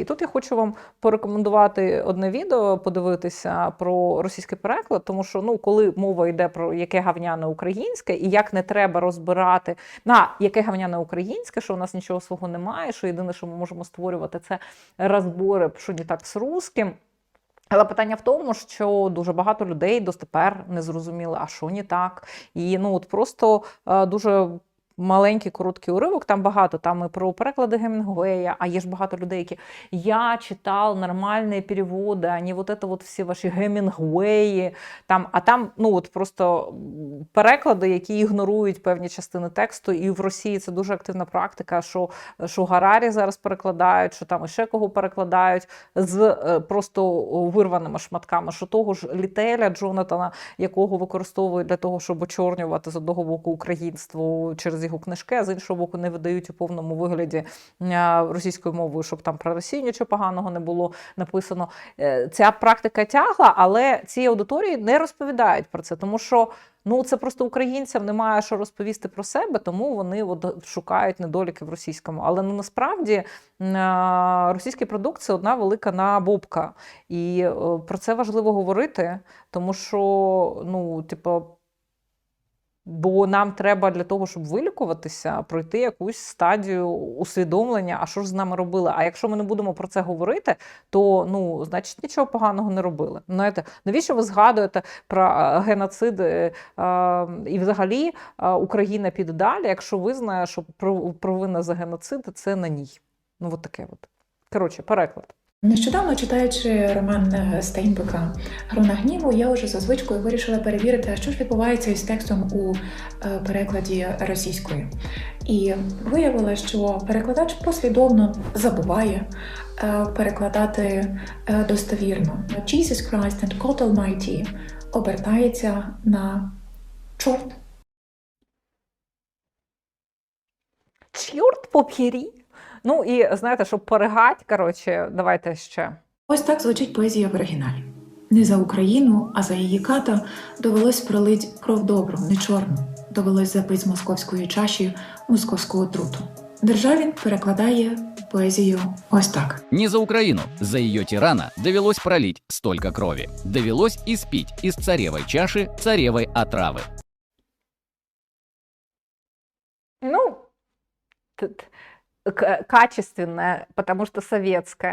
І тут я хочу вам порекомендувати одне відео, подивитися про російський переклад, тому що ну, коли мова йде про яке гавняне українське, і як не треба розбирати на яке гавняне українське, що у нас нічого свого немає, що єдине, що ми можемо створювати, це розбори, що не так з русським. Але питання в тому, що дуже багато людей достепер не зрозуміли, а що не так. І ну от просто е, дуже. Маленький короткий уривок, там багато. Там і про переклади Гемінгуея, а є ж багато людей, які я читав нормальні переводи, а не вот это вот всі ваші Гемінгуеї. Там, а там ну от просто переклади, які ігнорують певні частини тексту. І в Росії це дуже активна практика, що, що Гарарі зараз перекладають, що там іще кого перекладають з е, просто вирваними шматками, що того ж Літеля Джонатана, якого використовують для того, щоб очорнювати з одного боку українство через його книжки, а з іншого боку не видають у повному вигляді е, російською мовою, щоб там про Росію нічого поганого не було написано. Е, Ця практика тягла, але ці аудиторії не розповідають про це, тому що. Ну, це просто українцям немає що розповісти про себе, тому вони от шукають недоліки в російському. Але ну, насправді російський продукт це одна велика набобка. І е, про це важливо говорити, тому що, ну, типу, бо нам треба для того, щоб вилікуватися, пройти якусь стадію усвідомлення, а що ж з нами робили. А якщо ми не будемо про це говорити, то ну, значить нічого поганого не робили. Знаєте, навіщо ви згадуєте про е, геноцид е, е, і взагалі е, Україна піде далі, якщо визнає, що про- провина за геноцид це на ній. Ну, от таке от. Коротше, переклад. Нещодавно читаючи роман е, Стейнбека Грона гніву, я вже за звичкою вирішила перевірити, що ж відбувається із текстом у е, перекладі російської. І виявила, що перекладач послідовно забуває е, перекладати достовірно. Jesus Christ and God Almighty обертається на чорт. Чорт поп'єрі. Ну і знаєте, щоб поригать, коротше, давайте ще. Ось так звучить поезія в оригіналі. Не за Україну, а за її ката довелось пролить кров добру, не чорну. Довелось запить з московської чаші московську отруту. Державін перекладає поезію ось так. Не за Украину, за ее тирана довелось пролить столько крови. Довелось испить из царевой чаши царевой отравы. Ну, т- т- к- качественное, потому что советское.